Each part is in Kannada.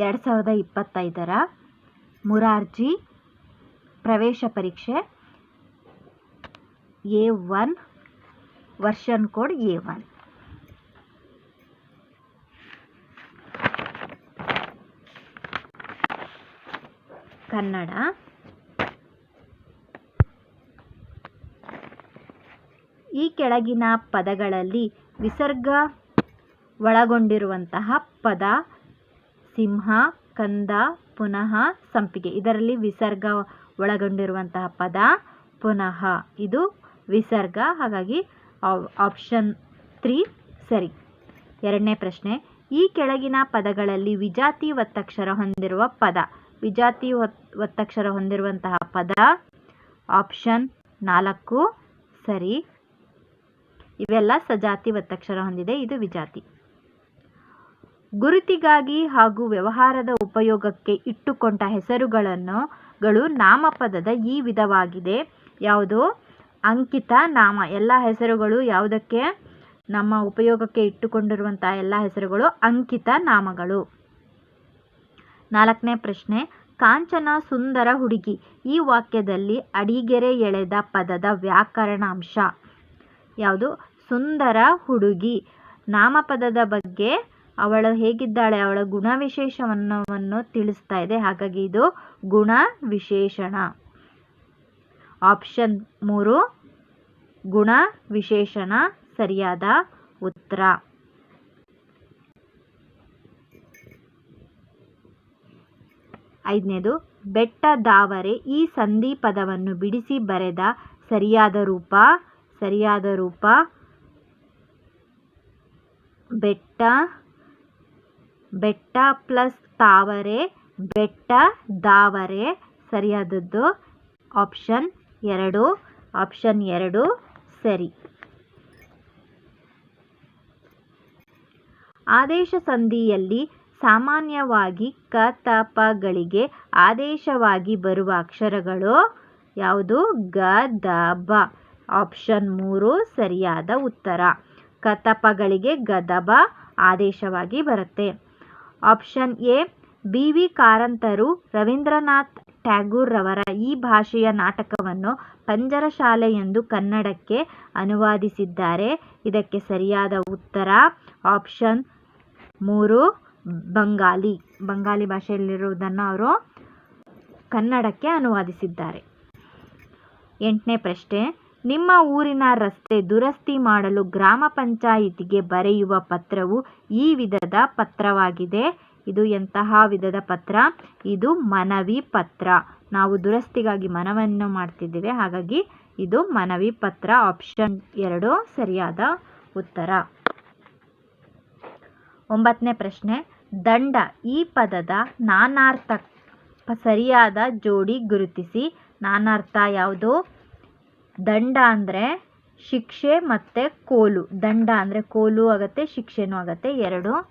ಎರಡು ಸಾವಿರದ ಇಪ್ಪತ್ತೈದರ ಮುರಾರ್ಜಿ ಪ್ರವೇಶ ಪರೀಕ್ಷೆ A one version code A one. Kannada. ಈ ಕೆಳಗಿನ ಪದಗಳಲ್ಲಿ ವಿಸರ್ಗ ಒಳಗೊಂಡಿರುವಂತಹ ಪದ ಸಿಂಹ, ಕಂದ, ಪುನಃ ಸಂಪಿಗೆ. ಇದರಲ್ಲಿ ವಿಸರ್ಗ ಒಳಗೊಂಡಿರುವಂತಹ ಪದ ಪುನಃ. ಇದು ವಿಸರ್ಗ, ಹಾಗಾಗಿ ಆಪ್ಷನ್ ತ್ರೀ ಸರಿ. ಎರಡನೇ ಪ್ರಶ್ನೆ. ಈ ಕೆಳಗಿನ ಪದಗಳಲ್ಲಿ ವಿಜಾತಿ ಒತ್ತಕ್ಷರ ಹೊಂದಿರುವ ಪದ. ವಿಜಾತಿ ಒತ್- ಒತ್ತಕ್ಷರ ಹೊಂದಿರುವಂತಹ ಪದ ಆಪ್ಷನ್ ನಾಲ್ಕು ಸರಿ. ಇವೆಲ್ಲ ಸಜಾತಿ ಒತ್ತಕ್ಷರ ಹೊಂದಿದೆ, ಇದು ವಿಜಾತಿ. ಗುರುತಿಗಾಗಿ ಹಾಗೂ ವ್ಯವಹಾರದ ಉಪಯೋಗಕ್ಕೆ ಇಟ್ಟುಕೊಂಡ ಹೆಸರುಗಳನ್ನು ಗಳು ನಾಮಪದದ ಈ ವಿಧವಾಗಿದೆ. ಯಾವುದು? ಅಂಕಿತ ನಾಮ. ಎಲ್ಲ ಹೆಸರುಗಳು ಯಾವುದಕ್ಕೆ? ನಮ್ಮ ಉಪಯೋಗಕ್ಕೆ ಇಟ್ಟುಕೊಂಡಿರುವಂತಹ ಎಲ್ಲ ಹೆಸರುಗಳು ಅಂಕಿತ ನಾಮಗಳು. ನಾಲ್ಕನೇ ಪ್ರಶ್ನೆ. ಕಾಂಚನ ಸುಂದರ ಹುಡುಗಿ. ಈ ವಾಕ್ಯದಲ್ಲಿ ಅಡಿಗೆರೆ ಎಳೆದ ಪದದ ವ್ಯಾಕರಣಾಂಶ. ಯಾವುದು? ಸುಂದರ ಹುಡುಗಿ. ನಾಮಪದದ ಬಗ್ಗೆ ಅವಳು ಹೇಗಿದ್ದಾಳೆ, ಅವಳ ಗುಣವಿಶೇಷವನ್ನು ತಿಳಿಸ್ತಾ ಇದೆ. ಹಾಗಾಗಿ ಇದು ಗುಣ ವಿಶೇಷಣ ಆಪ್ಷನ್ ಮೂರು ಗುಣ ವಿಶೇಷಣ ಸರಿಯಾದ ಉತ್ತರ. ಐದನೇದು ಬೆಟ್ಟದಾವರೆ ಈ ಸಂಧಿ ಪದವನ್ನು ಬಿಡಿಸಿ ಬರೆದ ಸರಿಯಾದ ರೂಪ ಸರಿಯಾದ ರೂಪ, ಬೆಟ್ಟ ಬೆಟ್ಟ ಪ್ಲಸ್ ತಾವರೆ, ಬೆಟ್ಟ ದಾವರೆ, ಸರಿಯಾದದ್ದು ಆಪ್ಷನ್ ಎರಡು ಆಪ್ಷನ್ ಎರಡು ಸರಿ. ಆದೇಶ ಸಂಧಿಯಲ್ಲಿ ಸಾಮಾನ್ಯವಾಗಿ ಕ, ತ ಆದೇಶವಾಗಿ ಬರುವ ಅಕ್ಷರಗಳು ಯಾವುದು? ಗ, ದ, ಬ. ಆಪ್ಷನ್ ಮೂರು ಸರಿಯಾದ ಉತ್ತರ. ಕತಪಗಳಿಗೆ ಗದಬ ಆದೇಶವಾಗಿ ಬರುತ್ತೆ. ಆಪ್ಷನ್ ಎ, ಬಿ ವಿ ಕಾರಂತರು ರವೀಂದ್ರನಾಥ್ ಟ್ಯಾಗೂರ್ರವರ ಈ ಭಾಷೆಯ ನಾಟಕವನ್ನು ಪಂಜರಶಾಲೆ ಎಂದು ಕನ್ನಡಕ್ಕೆ ಅನುವಾದಿಸಿದ್ದಾರೆ. ಇದಕ್ಕೆ ಸರಿಯಾದ ಉತ್ತರ ಆಪ್ಷನ್ ಮೂರು, ಬಂಗಾಲಿ. ಬಂಗಾಲಿ ಭಾಷೆಯಲ್ಲಿರುವುದನ್ನು ಅವರು ಕನ್ನಡಕ್ಕೆ ಅನುವಾದಿಸಿದ್ದಾರೆ. ಎಂಟನೇ ಪ್ರಶ್ನೆ ನಿಮ್ಮ ಊರಿನ ರಸ್ತೆ ದುರಸ್ತಿ ಮಾಡಲು ಗ್ರಾಮ ಪಂಚಾಯಿತಿಗೆ ಬರೆಯುವ ಪತ್ರವು ಈ ವಿಧದ ಪತ್ರವಾಗಿದೆ. ಇದು ಎಂತಹ ವಿಧದ ಪತ್ರ? ಇದು ಮನವಿ ಪತ್ರ. ನಾವು ದುರಸ್ತಿಗಾಗಿ ಮನವನ್ನು ಮಾಡ್ತಿದ್ದೇವೆ. ಹಾಗಾಗಿ ಇದು ಮನವಿ ಪತ್ರ ಆಪ್ಷನ್ ಎರಡು ಸರಿಯಾದ ಉತ್ತರ. ಒಂಬತ್ತನೇ ಪ್ರಶ್ನೆ. ದಂಡ ಈ ಪದದ ನಾನಾರ್ಥ, ಸರಿಯಾದ ಜೋಡಿ ಗುರುತಿಸಿ. ನಾನಾರ್ಥ ಯಾವುದು? ದಂಡ ಅಂದರೆ ಶಿಕ್ಷೆ ಮತ್ತು ಕೋಲು. ದಂಡ ಅಂದರೆ ಕೋಲು ಆಗುತ್ತೆ, ಶಿಕ್ಷೆನೂ ಆಗುತ್ತೆ, ಎರಡು.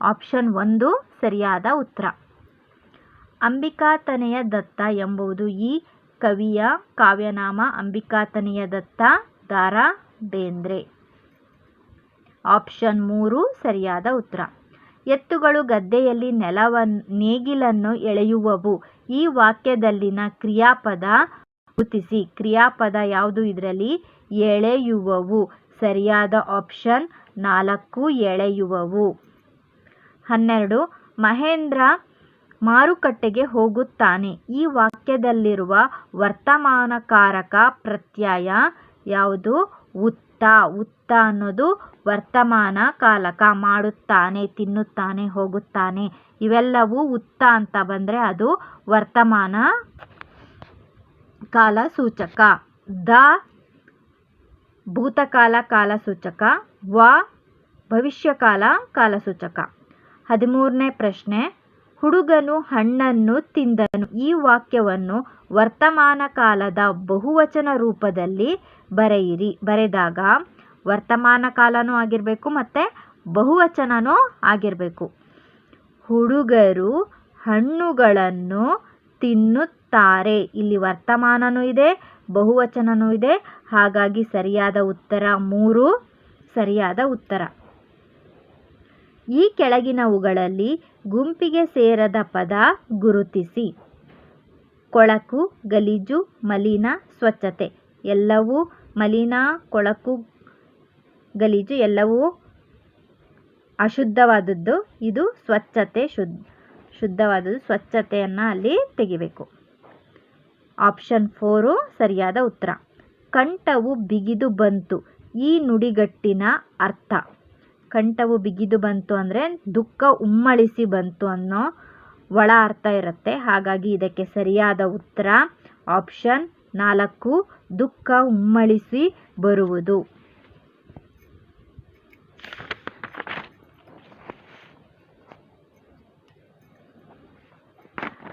ಆಪ್ಷನ್ ಒಂದು, ಸರಿಯಾದ ಉತ್ತರ. ಅಂಬಿಕಾತನೆಯ ದತ್ತ ಎಂಬುದು ಈ ಕವಿಯ ಕಾವ್ಯನಾಮ. ಅಂಬಿಕಾತನೆಯ ದತ್ತ ದಾರ ಬೇಂದ್ರೆ. ಆಪ್ಷನ್ ಮೂರು, ಸರಿಯಾದ ಉತ್ತರ. ಎತ್ತುಗಳು ಗದ್ದೆಯಲ್ಲಿ ನೆಲವನ್ನು ನೇಗಿಲನ್ನು ಎಳೆಯುವವು. ಈ ವಾಕ್ಯದಲ್ಲಿನ ಕ್ರಿಯಾಪದ ಗುರುತಿಸಿ. ಕ್ರಿಯಾಪದ ಯಾವುದು ಇದರಲ್ಲಿ? ಎಳೆಯುವವು. ಸರಿಯಾದ ಆಪ್ಷನ್ ನಾಲ್ಕು, ಎಳೆಯುವವು. ಹನ್ನೆರಡು, ಮಹೇಂದ್ರ ಮಾರುಕಟ್ಟೆಗೆ ಹೋಗುತ್ತಾನೆ. ಈ ವಾಕ್ಯದಲ್ಲಿರುವ ವರ್ತಮಾನಕಾರಕ ಪ್ರತ್ಯಯ ಯಾವುದು? ಉತ್ತ. ಉತ್ತ ಅನ್ನೋದು ವರ್ತಮಾನ ಕಾಲಕ. ಮಾಡುತ್ತಾನೆ, ತಿನ್ನುತ್ತಾನೆ, ಹೋಗುತ್ತಾನೆ. ಇವೆಲ್ಲವೂ ಉತ್ತ ಅಂತ ಬಂದರೆ ಅದು ವರ್ತಮಾನ ಕಾಲ ಸೂಚಕ. ದ ಭೂತಕಾಲ ಕಾಲ ಸೂಚಕ. ವ ಭವಿಷ್ಯಕಾಲ ಕಾಲ ಸೂಚಕ. ಹದಿಮೂರನೇ ಪ್ರಶ್ನೆ. ಹುಡುಗನು ಹಣ್ಣನ್ನು ತಿಂದನು. ಈ ವಾಕ್ಯವನ್ನು ವರ್ತಮಾನ ಕಾಲದ ಬಹುವಚನ ರೂಪದಲ್ಲಿ ಬರೆಯಿರಿ. ಬರೆದಾಗ ವರ್ತಮಾನ ಕಾಲನೂ ಆಗಿರಬೇಕು ಮತ್ತು ಬಹುವಚನನೂ ಆಗಿರಬೇಕು. ಹುಡುಗರು ಹಣ್ಣುಗಳನ್ನು ತಿನ್ನುತ್ತಾರೆ. ಇಲ್ಲಿ ವರ್ತಮಾನನೂ ಇದೆ, ಬಹುವಚನನೂ ಇದೆ. ಹಾಗಾಗಿ ಸರಿಯಾದ ಉತ್ತರ, ಮೂರು ಸರಿಯಾದ ಉತ್ತರ. ಈ ಕೆಳಗಿನವುಗಳಲ್ಲಿ ಗುಂಪಿಗೆ ಸೇರದ ಪದ ಗುರುತಿಸಿ. ಕೊಳಕು, ಗಲೀಜು, ಮಲಿನ, ಸ್ವಚ್ಛತೆ. ಎಲ್ಲವೂ ಮಲಿನ, ಕೊಳಕು, ಗಲೀಜು ಎಲ್ಲವೂ ಅಶುದ್ಧವಾದದ್ದು. ಇದು ಸ್ವಚ್ಛತೆ ಶುದ್ಧ ಶುದ್ಧವಾದದ್ದು ಸ್ವಚ್ಛತೆಯನ್ನು ಅಲ್ಲಿ ತೆಗಿಬೇಕು. ಆಪ್ಷನ್ ಫೋರು ಸರಿಯಾದ ಉತ್ತರ. ಕಂಠವು ಬಿಗಿದು ಬಂತು. ಈ ನುಡಿಗಟ್ಟಿನ ಅರ್ಥ. ಕಂಠವು ಬಿಗಿದು ಬಂತು ಅಂದರೆ ದುಃಖ ಉಮ್ಮಳಿಸಿ ಬಂತು ಅನ್ನೋ ಒಳ ಅರ್ಥ ಇರುತ್ತೆ. ಹಾಗಾಗಿ ಇದಕ್ಕೆ ಸರಿಯಾದ ಉತ್ತರ. ಆಪ್ಷನ್ ನಾಲ್ಕು, ದುಃಖ ಉಮ್ಮಳಿಸಿ ಬರುವುದು.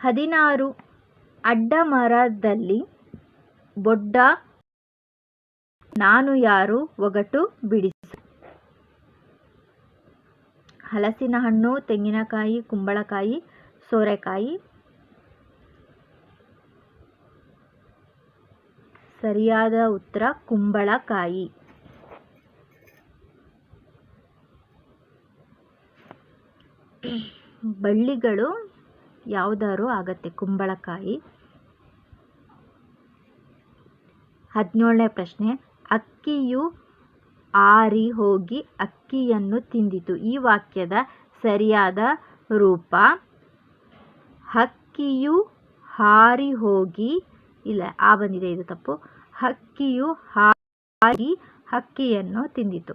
ಹದಿನಾರು ಅಡ್ಡ ಮರದಲ್ಲಿ ಬೊಡ್ಡ ನಾನು ಯಾರು ಒಗಟು ಬಿಡಿಸು. ಹಲಸಿನ ಹಣ್ಣು ತೆಂಗಿನಕಾಯಿ, ಕುಂಬಳಕಾಯಿ, ಸೋರೆಕಾಯಿ. ಸರಿಯಾದ ಉತ್ತರ ಕುಂಬಳಕಾಯಿ. ಬಳ್ಳಿಗಳು ಯಾವುದಾದ್ರು ಆಗತ್ತೆ. ಕುಂಬಳಕಾಯಿ. ಹದಿನೇಳನೇ ಪ್ರಶ್ನೆ. ಅಕ್ಕಿಯು ಆರಿ ಹೋಗಿ ಅಕ್ಕಿಯನ್ನು ತಿಂದಿತು. ಈ ವಾಕ್ಯದ ಸರಿಯಾದ ರೂಪ ಹಕ್ಕಿಯು ಹಾರಿ ಹೋಗಿ ಇಲ್ಲ, ಆ ಬಂದಿದೆ, ಇದು ತಪ್ಪು. ಹಕ್ಕಿಯು ಹಾರಿ ಹಕ್ಕಿಯನ್ನು ತಿಂದಿತು.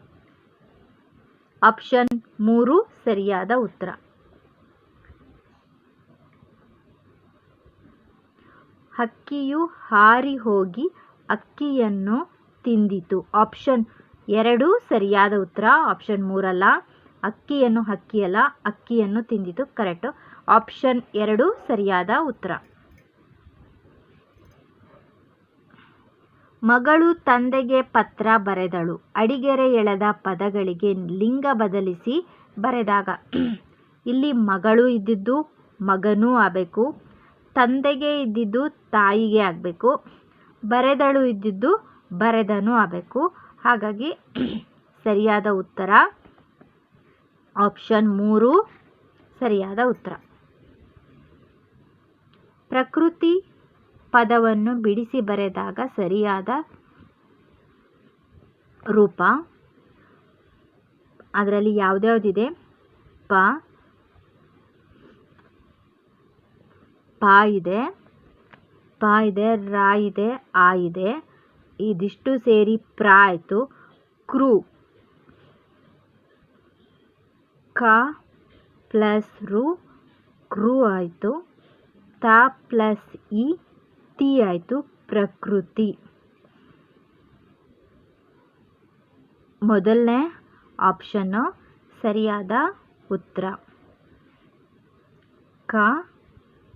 ಆಪ್ಷನ್ ಮೂರು ಸರಿಯಾದ ಉತ್ತರ. ಹಕ್ಕಿಯು ಹಾರಿ ಹೋಗಿ ಅಕ್ಕಿಯನ್ನು ತಿಂದಿತು. ಆಪ್ಷನ್ ಎರಡು ಸರಿಯಾದ ಉತ್ತರ. ಆಪ್ಷನ್ ಮೂರಲ್ಲ. ಅಕ್ಕಿಯನ್ನು ಹಕ್ಕಿಯಲ್ಲ, ಅಕ್ಕಿಯನ್ನು ತಿಂದಿತು. ಕರೆಕ್ಟು. ಆಪ್ಷನ್ ಎರಡು ಸರಿಯಾದ ಉತ್ತರ. ಮಗಳು ತಂದೆಗೆ ಪತ್ರ ಬರೆದಳು. ಅಡಿಗೆರೆ ಎಳೆದ ಪದಗಳಿಗೆ ಲಿಂಗ ಬದಲಿಸಿ ಬರೆದಾಗ. ಇಲ್ಲಿ ಮಗಳು ಇದ್ದಿದ್ದು ಮಗನೂ ಆಗಬೇಕು. ತಂದೆಗೆ ಇದ್ದಿದ್ದು ತಾಯಿಗೆ ಆಗಬೇಕು, ಬರೆದಳು ಇದ್ದಿದ್ದು ಬರೆದನು ಆಗಬೇಕು. ಹಾಗಾಗಿ ಸರಿಯಾದ ಉತ್ತರ ಆಪ್ಷನ್ ಮೂರು, ಸರಿಯಾದ ಉತ್ತರ. ಪ್ರಕೃತಿ ಪದವನ್ನು ಬಿಡಿಸಿ ಬರೆದಾಗ ಸರಿಯಾದ ರೂಪ. ಅದರಲ್ಲಿ ಯಾವ್ದ್ಯಾವ್ದಿದೆ? ಪ ಪ ಇದೆ ಪ ಇದೆ, ರಾ ಇದೆ, ಆ ಇದೆ. ಇದಿಷ್ಟು ಸೇರಿ ಪ್ರ ಆಯಿತು. ಕ್ರೂ. ಕ ಪ್ಲಸ್ ರು. ಕ್ರೂ ಆಯಿತು. ತ ಪ್ಲಸ್ ಇ. ತಿ ಆಯಿತು ಪ್ರಕೃತಿ. ಮೊದಲನೇ ಆಪ್ಷನ್ನು ಸರಿಯಾದ ಉತ್ತರ. ಕ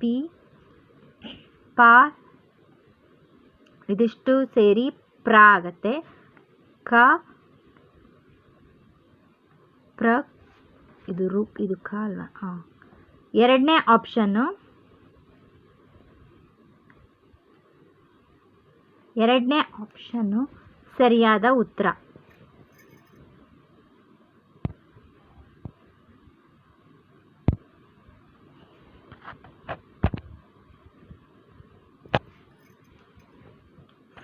ಪಿ ಪ ಇದಿಷ್ಟು ಸೇರಿ ಪ್ರ ಆಗತ್ತೆ ಕ, ಪ್ರ, ಇದು ರು, ಇದು ಕ ಅಲ್ವಾ? ಹಾಂ ಎರಡನೇ ಆಪ್ಷನ್ನು ಎರಡನೇ ಆಪ್ಷನ್ನು ಸರಿಯಾದ ಉತ್ತರ.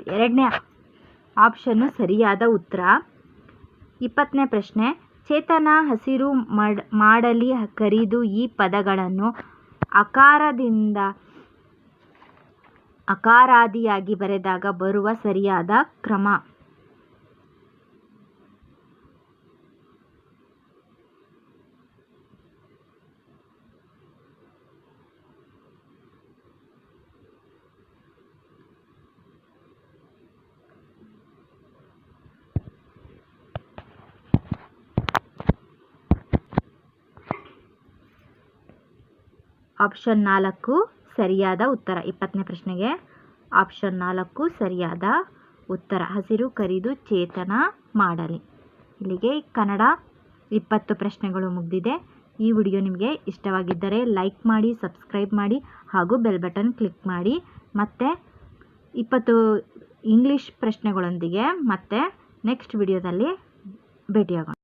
ಎರಡನೇ ಆಪ್ಷನ್ನು ಸರಿಯಾದ ಉತ್ತರ. ಇಪ್ಪತ್ತನೇ ಪ್ರಶ್ನೆ, ಚೇತನ ಹಸಿರು ಮಡ್, ಮಾಡಲಿ ಕರಿದು ಈ ಪದಗಳನ್ನು ಅಕಾರದಿಂದ ಅಕಾರಾದಿಯಾಗಿ ಬರೆದಾಗ ಬರುವ ಸರಿಯಾದ ಕ್ರಮ. ಆಪ್ಷನ್ ನಾಲ್ಕು ಸರಿಯಾದ ಉತ್ತರ. ಇಪ್ಪತ್ತನೇ ಪ್ರಶ್ನೆಗೆ ಆಪ್ಷನ್ ನಾಲ್ಕು ಸರಿಯಾದ ಉತ್ತರ. ಹಸಿರು ಕರಿದು ಚೇತನ ಮಾಡಲಿ. ಇಲ್ಲಿಗೆ ಕನ್ನಡ ಇಪ್ಪತ್ತು ಪ್ರಶ್ನೆಗಳು ಮುಗಿದಿದೆ. ಈ ವಿಡಿಯೋ ನಿಮಗೆ ಇಷ್ಟವಾಗಿದ್ದರೆ ಲೈಕ್ ಮಾಡಿ, ಸಬ್ಸ್ಕ್ರೈಬ್ ಮಾಡಿ ಹಾಗೂ ಬೆಲ್ ಬಟನ್ ಕ್ಲಿಕ್ ಮಾಡಿ. ಮತ್ತು ಇಪ್ಪತ್ತು ಇಂಗ್ಲೀಷ್ ಪ್ರಶ್ನೆಗಳೊಂದಿಗೆ ಮತ್ತೆ ನೆಕ್ಸ್ಟ್ ವಿಡಿಯೋದಲ್ಲಿ ಭೇಟಿಯಾಗೋಣ.